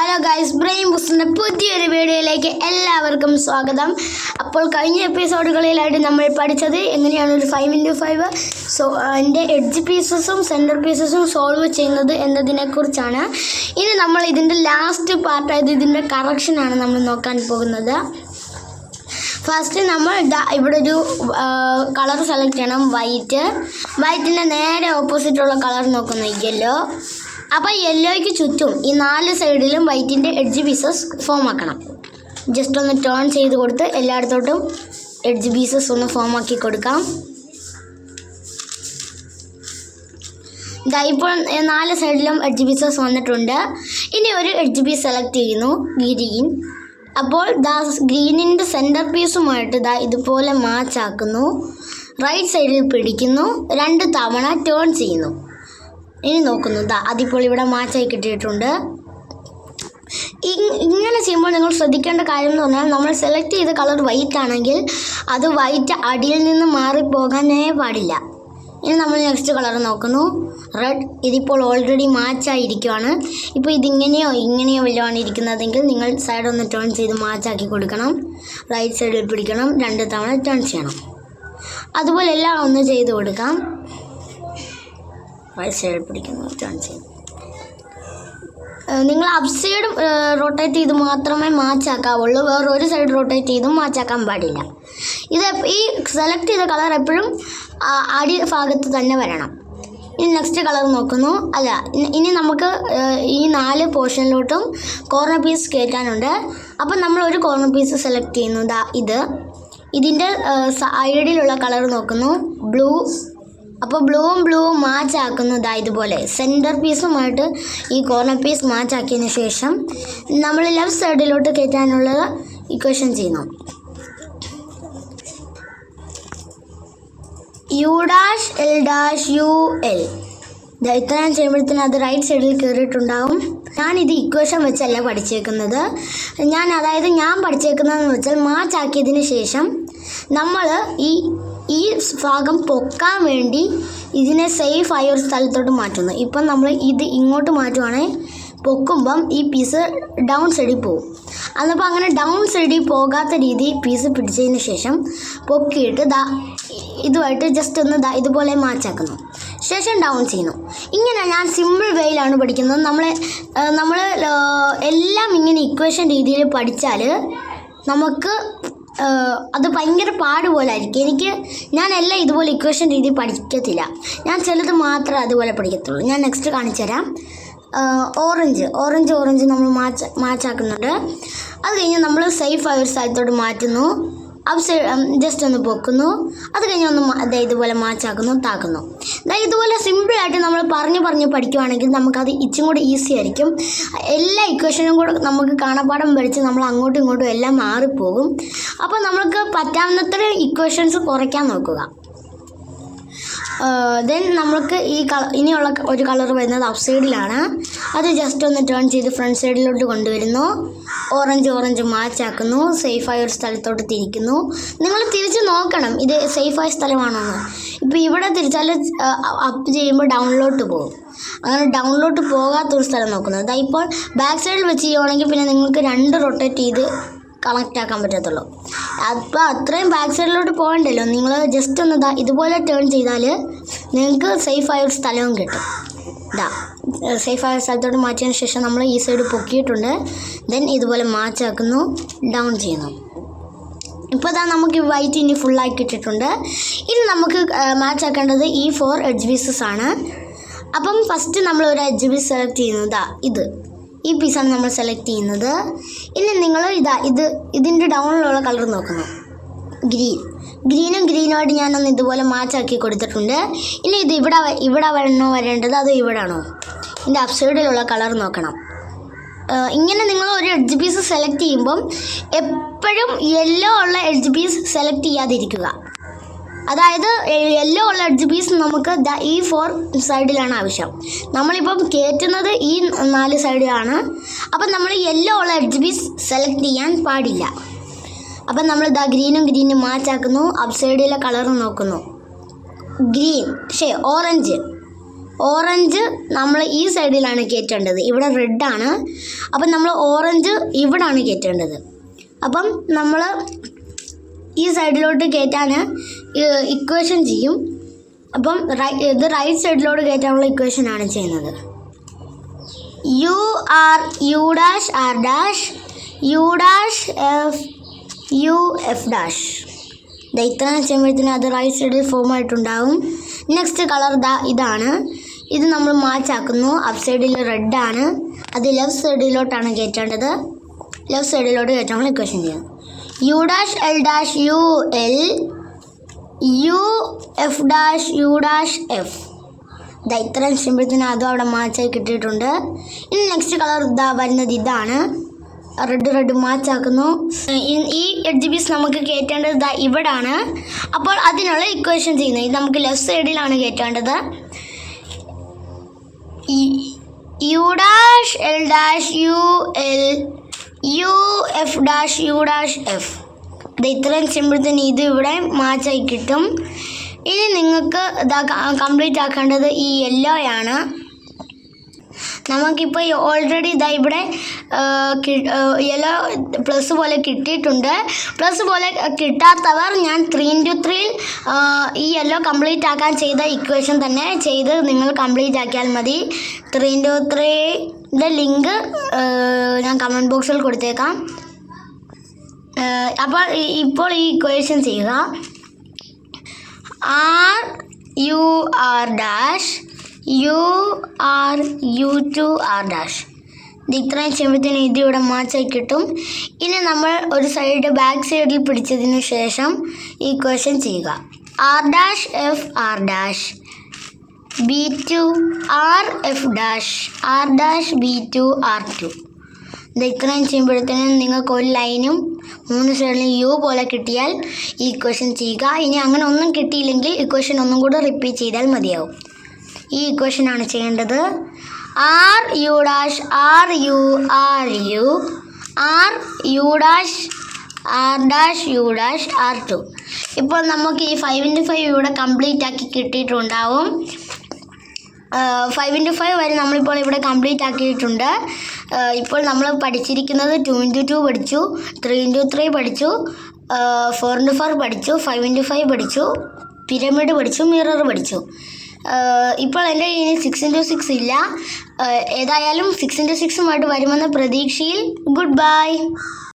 Hello guys brain ബുസിന്റെ പുതിയൊരു വീഡിയോയിലേക്ക് എല്ലാവർക്കും സ്വാഗതം. അപ്പോൾ കഴിഞ്ഞ എപ്പിസോഡുകളിലായിട്ട് നമ്മൾ പഠിച്ചത് എങ്ങനെയാണ് ഒരു ഫൈവ് ഇന്റു ഫൈവ് സോ അതിന്റെ എഡ്ജ് പീസസും സെന്റർ പീസസും സോൾവ് ചെയ്യുന്നത് എന്നതിനെക്കുറിച്ചാണ്. ഇനി നമ്മൾ ഇതിന്റെ ലാസ്റ്റ് പാർട്ടായത് ഇതിന്റെ കറക്ഷനാണ് നമ്മൾ നോക്കാൻ പോകുന്നത്. ഫസ്റ്റ് നമ്മൾ ഇവിടെ ഒരു കളർ സെലക്ട് ചെയ്യണം. വൈറ്റ് വൈറ്റിന്റെ നേരെ ഓപ്പോസിറ്റുള്ള കളർ നോക്കുന്നു. യെല്ലോ അപ്പോൾ യെല്ലോയ്ക്ക് ചുറ്റും ഈ നാല് സൈഡിലും വൈറ്റിന്റെ എഡ്ജ് പീസസ് ഫോം ആക്കണം. ജസ്റ്റ് ഒന്ന് ടേൺ ചെയ്ത് കൊടുത്ത് എല്ലായിടത്തോട്ടും എഡ്ജ് പീസസ് ഒന്ന് ഫോം ആക്കി കൊടുക്കാം. ദാ ഇപ്പോൾ നാല് സൈഡിലും എഡ്ജ് പീസസ് വന്നിട്ടുണ്ട്. ഇനി ഒരു എഡ്ജ് പീസ് സെലക്ട് ചെയ്യുന്നു ഗ്രീൻ അപ്പോൾ ദാ ഗ്രീനിന്റെ സെന്റർ പീസുമായിട്ട് ദാ ഇതുപോലെ മാച്ച് ആക്കുന്നു. റൈറ്റ് സൈഡിൽ പിടിക്കുന്നു രണ്ട് തവണ ടേൺ ചെയ്യുന്നു. ഇനി നോക്കുന്നു. ദാ അതിപ്പോൾ ഇവിടെ മാച്ചായി കിട്ടിയിട്ടുണ്ട്. ഇങ്ങനെ ചെയ്യുമ്പോൾ നിങ്ങൾ ശ്രദ്ധിക്കേണ്ട കാര്യം എന്ന് പറഞ്ഞാൽ നമ്മൾ സെലക്ട് ചെയ്ത കളർ വൈറ്റ് ആണെങ്കിൽ അത് വൈറ്റ് അടിയിൽ നിന്ന് മാറിപ്പോകാനേ പാടില്ല. ഇനി നമ്മൾ നെക്സ്റ്റ് കളർ നോക്കുന്നു. റെഡ് ഇതിപ്പോൾ ഓൾറെഡി മാച്ചായിരിക്കുവാണ് ഇപ്പോൾ ഇതിങ്ങനെയോ ഇങ്ങനെയോ വല്ലതാണ് ഇരിക്കുന്നതെങ്കിൽ നിങ്ങൾ സൈഡ് ഒന്ന് ടേൺ ചെയ്ത് മാച്ചാക്കി കൊടുക്കണം. റൈറ്റ് സൈഡിൽ പിടിക്കണം. രണ്ട് തവണ ടേൺ ചെയ്യണം. അതുപോലെ എല്ലാം ഒന്ന് ചെയ്ത് കൊടുക്കാം. റൈറ്റ് സൈഡ് പിടിക്കുന്നു ചെയ്യും. നിങ്ങൾ അപ് സൈഡ് റൊട്ടേറ്റ് ചെയ്ത് മാത്രമേ മാച്ച് ആക്കാവുള്ളൂ വേറെ ഒരു സൈഡ് റൊട്ടേറ്റ് ചെയ്തും മാച്ച് ആക്കാൻ പാടില്ല. ഇത് ഈ സെലക്ട് ചെയ്ത കളർ എപ്പോഴും അടി ഭാഗത്ത് തന്നെ വരണം. ഇനി നെക്സ്റ്റ് കളർ നോക്കുന്നു. അല്ല ഇനി- നമുക്ക് ഈ നാല് പോർഷനിലോട്ടും കോർണർ പീസ് കയറ്റാനുണ്ട്. അപ്പം നമ്മൾ ഒരു കോർണർ പീസ് സെലക്ട് ചെയ്യുന്നു. ഇത്. ഇതിന്റെ സൈഡിലുള്ള കളർ നോക്കുന്നു. ബ്ലൂ അപ്പോൾ ബ്ലൂവും ബ്ലൂവും മാച്ച് ആക്കുന്നു ദാ ഇതുപോലെ സെന്റർ പീസുമായിട്ട് ഈ കോർണർ പീസ് മാച്ച് ആക്കിയതിന് ശേഷം നമ്മൾ ലെഫ്റ്റ് സൈഡിലോട്ട് കയറ്റാനുള്ള ഇക്വേഷൻ ചെയ്യുന്നു. U dash L dash U L ഇത്രയും ചെയ്യുമ്പോഴത്തേനും അത് റൈറ്റ് സൈഡിൽ കയറിയിട്ടുണ്ടാവും ഞാനിത് ഇക്വേഷൻ വെച്ചല്ല പഠിച്ചേക്കുന്നത്. ഞാൻ അതായത് ഞാൻ പഠിച്ചേക്കുന്നതെന്ന് വെച്ചാൽ മാച്ച് ആക്കിയതിന് ശേഷം നമ്മൾ ഈ ഈ ഭാഗം പൊക്കാൻ വേണ്ടി ഇതിനെ സേഫ് ആയ ഒരു സ്ഥലത്തോട്ട് മാറ്റുന്നു. ഇപ്പം നമ്മൾ ഇത് ഇങ്ങോട്ട് മാറ്റുവാണെങ്കിൽ പൊക്കുമ്പം ഈ പീസ് ഡൗൺ സൈഡിൽ പോകും. അന്നപ്പോൾ അങ്ങനെ ഡൗൺ സൈഡിൽ പോകാത്ത രീതിയിൽ പീസ് പിടിച്ചതിന് ശേഷം പൊക്കിയിട്ട് ദാ ഇതുമായിട്ട് ജസ്റ്റ് ഒന്ന് ദാ ഇതുപോലെ മാച്ചാക്കുന്നു ശേഷം ഡൗൺ ചെയ്യുന്നു. ഇങ്ങനെ ഞാൻ സിമ്പിൾ വേയിലാണ് പഠിക്കുന്നത്. നമ്മൾ നമ്മൾ എല്ലാം ഇങ്ങനെ ഇക്വേഷൻ രീതിയിൽ പഠിച്ചാൽ നമുക്ക് അത് ഭയങ്കര പാട് പോലെ ആയിരിക്കും എനിക്ക് എല്ലാം ഇതുപോലെ ഇക്വേഷൻ രീതി പഠിക്കത്തില്ല. ഞാൻ ചിലത് മാത്രമേ അതുപോലെ പഠിക്കത്തുള്ളൂ. ഞാൻ നെക്സ്റ്റ് കാണിച്ചു തരാം. ഓറഞ്ച് ഓറഞ്ച് ഓറഞ്ച് നമ്മൾ മാച്ച് മാച്ചാക്കുന്നുണ്ട്. അത് കഴിഞ്ഞ് നമ്മൾ സേഫ് ഒരു സ്ഥലത്തോട്ട് മാറ്റുന്നു. അപ്പ് ജസ്റ്റ് ഒന്ന് പൊക്കുന്നു. അത് കഴിഞ്ഞ് ഒന്ന് ഇതുപോലെ മാച്ചാക്കുന്നു താക്കുന്നു. ഇതുപോലെ സിമ്പിളായിട്ട് നമ്മൾ പറഞ്ഞു പറഞ്ഞ് പഠിക്കുവാണെങ്കിൽ നമുക്കത് ഇച്ചും കൂടെ ഈസി ആയിരിക്കും. എല്ലാ ഇക്വേഷനും കൂടെ നമുക്ക് കാണാപ്പാടം പഠിച്ച് നമ്മൾ അങ്ങോട്ടും ഇങ്ങോട്ടും എല്ലാം മാറിപ്പോകും. അപ്പോൾ നമ്മൾക്ക് പറ്റാവുന്നത്ര ഇക്വേഷൻസ് കുറയ്ക്കാൻ നോക്കുക. ദെൻ നമ്മൾക്ക് ഈ കള ഇനിയുള്ള ഒരു കളർ വരുന്നത് അപ്പ് സൈഡിലാണ് അത് ജസ്റ്റ് ഒന്ന് ടേൺ ചെയ്ത് ഫ്രണ്ട് സൈഡിലോട്ട് കൊണ്ടുവരുന്നു. ഓറഞ്ച് ഓറഞ്ച് മാച്ച് ആക്കുന്നു സേഫായ ഒരു സ്ഥലത്തോട്ട് തിരിക്കുന്നു. നിങ്ങൾ തിരിച്ച് നോക്കണം. ഇത് സേഫായ സ്ഥലമാണെന്ന്. ഇപ്പോൾ ഇവിടെ തിരിച്ചാൽ അപ്പ് ചെയ്യുമ്പോൾ ഡൗണിലോട്ട് പോകും. അങ്ങനെ ഡൗണിലോട്ട് പോകാത്തൊരു സ്ഥലം നോക്കുന്നത് ഇപ്പോൾ ബാക്ക് സൈഡിൽ വെച്ച് ചെയ്യുവാണെങ്കിൽ പിന്നെ നിങ്ങൾക്ക് രണ്ട് റൊട്ടേറ്റ് ചെയ്ത് കണക്റ്റ് ആക്കാൻ പറ്റത്തുള്ളൂ. അപ്പോൾ അത്രയും ബാക്ക് സൈഡിലോട്ട് പോകണ്ടല്ലോ. നിങ്ങൾ ജസ്റ്റ് ഒന്ന് ദാ ഇതുപോലെ ടേൺ ചെയ്താൽ നിങ്ങൾക്ക് സേഫായ ഒരു സ്ഥലവും കിട്ടും. ഇതാ സേഫായ സ്ഥലത്തോട്ട് മാറ്റിയതിന് ശേഷം നമ്മൾ ഈ സൈഡ് പൊക്കിയിട്ടുണ്ട്. ദെൻ ഇതുപോലെ മാച്ചാക്കുന്നു ഡൗൺ ചെയ്യുന്നു. ഇപ്പോൾ ഇതാ നമുക്ക് വൈറ്റ് ഇനി ഫുള്ളാക്കി ഇട്ടിട്ടുണ്ട് ഇനി നമുക്ക് മാച്ച് ആക്കേണ്ടത് ഈ ഫോർ എഡ്ജ് പീസസ് ആണ്. അപ്പം ഫസ്റ്റ് നമ്മൾ ഒരു എഡ്ജ് പീസ് സെലക്ട് ചെയ്യുന്നതാ ഇതാ ഇത്. ഈ പീസാണ് നമ്മൾ സെലക്ട് ചെയ്യുന്നത്. ഇനി നിങ്ങൾ ഇതാ ഇത് ഇതിന്റെ ഡൗണിലുള്ള കളർ നോക്കുന്നു ഗ്രീൻ ഗ്രീനും ഗ്രീനുമായിട്ട് ഞാനൊന്ന് ഇതുപോലെ മാച്ചാക്കി കൊടുത്തിട്ടുണ്ട്. ഇനി ഇത് ഇവിടെ ഇവിടെ വരണോ വരേണ്ടത് അതോ ഇവിടാണോ ഇതിന്റെ അപ്സൈഡിലുള്ള കളർ നോക്കണം. ഇങ്ങനെ നിങ്ങൾ ഒരു എഡ്ജ് പീസ് സെലക്ട് ചെയ്യുമ്പം എപ്പോഴും യെല്ലോ ഉള്ള എഡ്ജ് പീസ് സെലക്ട് ചെയ്യാതിരിക്കുക. അതായത് യെല്ലോ ഉള്ള എഡ്ജ് പീസ് നമുക്ക് ദ ഈ ഫോർ സൈഡിലാണ് ആവശ്യം. നമ്മളിപ്പം കയറ്റുന്നത് ഈ നാല് സൈഡിലാണ് അപ്പം നമ്മൾ യെല്ലോ ഉള്ള എഡ്ജ് പീസ് സെലക്ട് ചെയ്യാൻ പാടില്ല. അപ്പം നമ്മൾ ദ ഗ്രീനും ഗ്രീനും മാച്ച് ആക്കുന്നു. അപ് സൈഡിലെ കളർ നോക്കുന്നു. ഗ്രീൻ ഷേ ഓറഞ്ച് ഓറഞ്ച് നമ്മൾ ഈ സൈഡിലാണ് കയറ്റേണ്ടത് ഇവിടെ റെഡാണ് അപ്പം നമ്മൾ ഓറഞ്ച് ഇവിടാണ് കയറ്റേണ്ടത് അപ്പം നമ്മൾ ഈ സൈഡിലോട്ട് കയറ്റാൻ ഇക്വേഷൻ ചെയ്യും. അപ്പം ഇത് റൈറ്റ് സൈഡിലോട്ട് കയറ്റാനുള്ള ഇക്വേഷൻ ആണ് ചെയ്യുന്നത്. U R U dash R dash U dash F U F dash ദാ ഇത്രയും ചെയ്യുമ്പോഴത്തേനും അത് റൈറ്റ് സൈഡിൽ ഫോം ആയിട്ടുണ്ടാവും. നെക്സ്റ്റ് കളർ ദാ ഇതാണ്. ഇത് നമ്മൾ മാച്ച് ആക്കുന്നു അപ്പ് സൈഡിൽ ആണ്. അത് ലെഫ്റ്റ് സൈഡിലോട്ടാണ് കയറ്റേണ്ടത് ലെഫ്റ്റ് സൈഡിലോട്ട് കയറ്റാനുള്ള ഇക്വേഷൻ ചെയ്യാം. U dash L dash U L U F dash U dash F ഇതാ ഇത്രയും ചെയ്യുമ്പോഴത്തേനും അതും അവിടെ മാച്ചായി കിട്ടിയിട്ടുണ്ട്. ഇനി നെക്സ്റ്റ് കളർ ഇതാ വരുന്നത് ഇതാണ്. റെഡ് റെഡ് മാച്ച് ആക്കുന്നു. ഈ- ഈ എഡ്ജ് പീസ് നമുക്ക് കയറ്റേണ്ടത് ഇതാ ഇവിടാണ്. അപ്പോൾ അതിനുള്ള ഇക്വേഷൻ ചെയ്യുന്നത്. ഇത് നമുക്ക് ലെഫ്റ്റ് സൈഡിലാണ് കയറ്റേണ്ടത്. U dash L dash U L U F dash U dash F ഇത് ഇത്രയും ചെയ്യുമ്പോഴത്തേന് ഇത് ഇവിടെ മാച്ചായി കിട്ടും. ഇനി നിങ്ങൾക്ക് ഇതാ കംപ്ലീറ്റ് ആക്കേണ്ടത് ഈ യെല്ലോയാണ് നമുക്കിപ്പോൾ ഓൾറെഡി ഇതാ ഇവിടെ യെല്ലോ പ്ലസ് പോലെ കിട്ടിയിട്ടുണ്ട്. പ്ലസ് പോലെ കിട്ടാത്തവർ ഞാൻ ത്രീ ഇന്റു ത്രീ ഈ യെല്ലോ കംപ്ലീറ്റ് ആക്കാൻ ചെയ്ത ഇക്വേഷൻ തന്നെ ചെയ്ത് നിങ്ങൾ കംപ്ലീറ്റ് ആക്കിയാൽ മതി. ത്രീ ഇന്റു ത്രീയുടെ ലിങ്ക് ഞാൻ കമന്റ് ബോക്സിൽ കൊടുത്തേക്കാം. അപ്പോൾ ഇപ്പോൾ ഈ ഇക്വേഷൻ ചെയ്യുക. R U R dash U R U two R dash ഇത് ഇത്രയും ചെയ്യുമ്പോഴത്തേനും ഇത് ഇവിടെ മാച്ചായി കിട്ടും. ഇനി നമ്മൾ ഒരു സൈഡ് ബാക്ക് സൈഡിൽ പിടിച്ചതിന് ശേഷം ഈ ക്വസ്റ്റ്യൻ ചെയ്യുക. R dash F R dash B two R F dash R dash B two R two ഇത് ഇത്രയും ചെയ്യുമ്പോഴത്തേനും നിങ്ങൾക്ക് ഒരു ലൈനും മൂന്ന് സൈഡിലും യു പോലെ കിട്ടിയാൽ ഈ ഇക്വേഷൻ ചെയ്യുക. ഇനി അങ്ങനെ ഒന്നും കിട്ടിയില്ലെങ്കിൽ ഇക്വേഷൻ ഒന്നും കൂടെ റിപ്പീറ്റ് ചെയ്താൽ മതിയാവും. ഈ ഇക്വേഷനാണ് ചെയ്യേണ്ടത്. R U dash R U R U R U dash R dash U dash R two ഇപ്പോൾ നമുക്ക് ഈ ഫൈവ് ഇന്റു ഫൈവ് ഇവിടെ കംപ്ലീറ്റ് ആക്കി കിട്ടിയിട്ടുണ്ടാവും. ഫൈവ് ഇന്റു ഫൈവ് വരെ നമ്മളിപ്പോൾ ഇവിടെ കംപ്ലീറ്റ് ആക്കിയിട്ടുണ്ട്. ഇപ്പോൾ നമ്മൾ പഠിച്ചിരിക്കുന്നത് ടു ഇന്റു ടു പഠിച്ചു ത്രീ ഇന്റു ത്രീ പഠിച്ചു ഫോർ ഇന്റു ഫോർ പഠിച്ചു ഫൈവ് ഇന്റു ഫൈവ് പഠിച്ചു പിരമിഡ് പഠിച്ചു മിറർ പഠിച്ചു. ഇപ്പോൾ എന്റെ ഇനി സിക്സ് ഇന്റു സിക്സ് ഇല്ല. ഏതായാലും സിക്സ് ഇന്റു സിക്സുമായിട്ട് വരുമെന്ന പ്രതീക്ഷയിൽ ഗുഡ് ബൈ